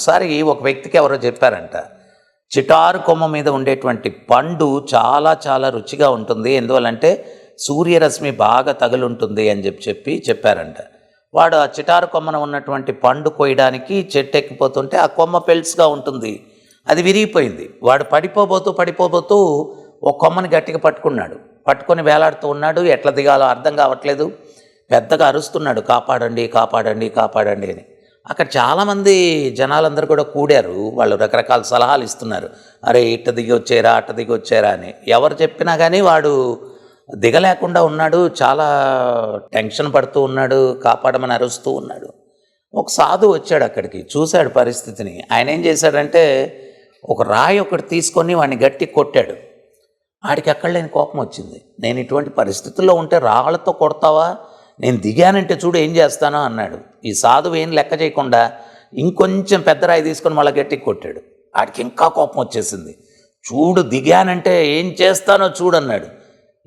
ఒకసారి ఒక వ్యక్తికి ఎవరో చెప్పారంట చిటారు కొమ్మ మీద ఉండేటువంటి పండు చాలా చాలా రుచిగా ఉంటుంది. ఎందువల్లంటే సూర్యరశ్మి బాగా తగులుంటుంది అని చెప్పి చెప్పి చెప్పారంట. వాడు ఆ చిటారు కొమ్మన ఉన్నటువంటి పండు కొయ్యడానికి చెట్టు ఎక్కిపోతుంటే ఆ కొమ్మ పెల్స్గా ఉంటుంది. అది విరిగిపోయింది. వాడు పడిపోబోతూ పడిపోబోతూ ఒక కొమ్మని గట్టిగా పట్టుకున్నాడు. పట్టుకొని వేలాడుతూ ఉన్నాడు. ఎట్లా దిగాలో అర్థం కావట్లేదు. పెద్దగా అరుస్తున్నాడు. కాపాడండి కాపాడండి కాపాడండి అని. అక్కడ చాలామంది జనాలందరూ కూడా కూడారు. వాళ్ళు రకరకాల సలహాలు ఇస్తున్నారు. అరే ఇట్ట దిగి వచ్చారా అట్ట దిగి వచ్చారా అని. ఎవరు చెప్పినా కానీ వాడు దిగలేకుండా ఉన్నాడు. చాలా టెన్షన్ పడుతూ ఉన్నాడు. కాపాడమని అరుస్తూ ఉన్నాడు. ఒక సాధు వచ్చాడు అక్కడికి. చూశాడు పరిస్థితిని. ఆయన ఏం చేశాడంటే ఒక రాయి ఒకటి తీసుకొని వాడిని గట్టి కొట్టాడు. ఆడికి అక్కడ లేని కోపం వచ్చింది. నేను ఇటువంటి పరిస్థితుల్లో ఉంటే రాళ్ళతో కొడతావా? నేను దిగానంటే చూడు ఏం చేస్తానో అన్నాడు. ఈ సాధువు ఏం లెక్క చేయకుండా ఇంకొంచెం పెద్ద రాయి తీసుకొని మళ్ళీ గట్టి కొట్టాడు. ఆడికి ఇంకా కోపం వచ్చేసింది. చూడు దిగానంటే ఏం చేస్తానో చూడు అన్నాడు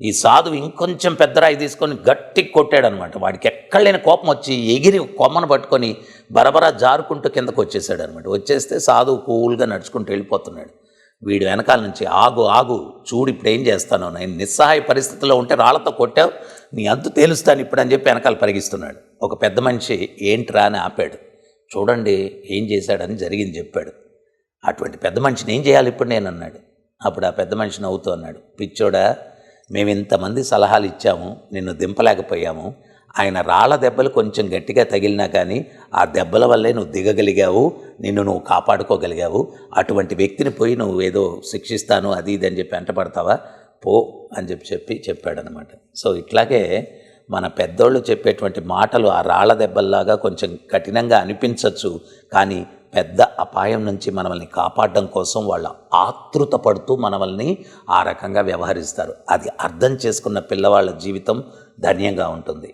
ఈ సాధువు ఇంకొంచెం పెద్ద రాయి తీసుకొని గట్టి కొట్టాడనమాట. వాడికి ఎక్కడ లేని కోపం వచ్చి ఎగిరి కొమ్మను పట్టుకొని బరబరా జారుకుంటూ కిందకు వచ్చేసాడు అనమాట వచ్చేస్తే సాధువు కూల్గా నడుచుకుంటూ వెళ్ళిపోతున్నాడు. వీడు వెనకాల నుంచి ఆగు ఆగు చూడు ఇప్పుడు ఏం చేస్తాను నేను నిస్సహాయ పరిస్థితిలో ఉంటే రాళ్ళతో కొట్టావు నీ అంతు తేలుస్తాను ఇప్పుడు అని చెప్పి వెనకాల పరిగిస్తున్నాడు. ఒక పెద్ద మనిషి ఏంట్రా అని ఆపాడు. చూడండి ఏం చేశాడని జరిగింది చెప్పాడు. అటువంటి పెద్ద మనిషిని ఏం చేయాలి ఇప్పుడు నేను అన్నాడు. అప్పుడు ఆ పెద్ద మనిషి నవ్వుతూ అన్నాడు. పిచ్చోడా మేము ఇంతమంది సలహాలు ఇచ్చాము నిన్ను దింపలేకపోయాము ఆయన రాళ్ళ దెబ్బలు కొంచెం గట్టిగా తగిలినా కానీ ఆ దెబ్బల వల్లే నువ్వు దిగగలిగావు నిన్ను నువ్వు కాపాడుకోగలిగావు. అటువంటి వ్యక్తిని పోయి నువ్వు ఏదో శిక్షిస్తాను అది ఇది అని చెప్పి వెంటపడతావా? పో అని చెప్పి చెప్పి చెప్పాడనమాట సో ఇట్లాగే మన పెద్దోళ్ళు చెప్పేటువంటి మాటలు ఆ రాళ్ళ దెబ్బల్లాగా కొంచెం కఠినంగా అనిపించవచ్చు కానీ పెద్ద అపాయం నుంచి మనల్ని కాపాడడం కోసం వాళ్ళ ఆతృత పడుతూ మనల్ని ఆ రకంగా వ్యవహరిస్తారు. అది అర్థం చేసుకున్న పిల్లవాళ్ళ జీవితం ధన్యంగా ఉంటుంది.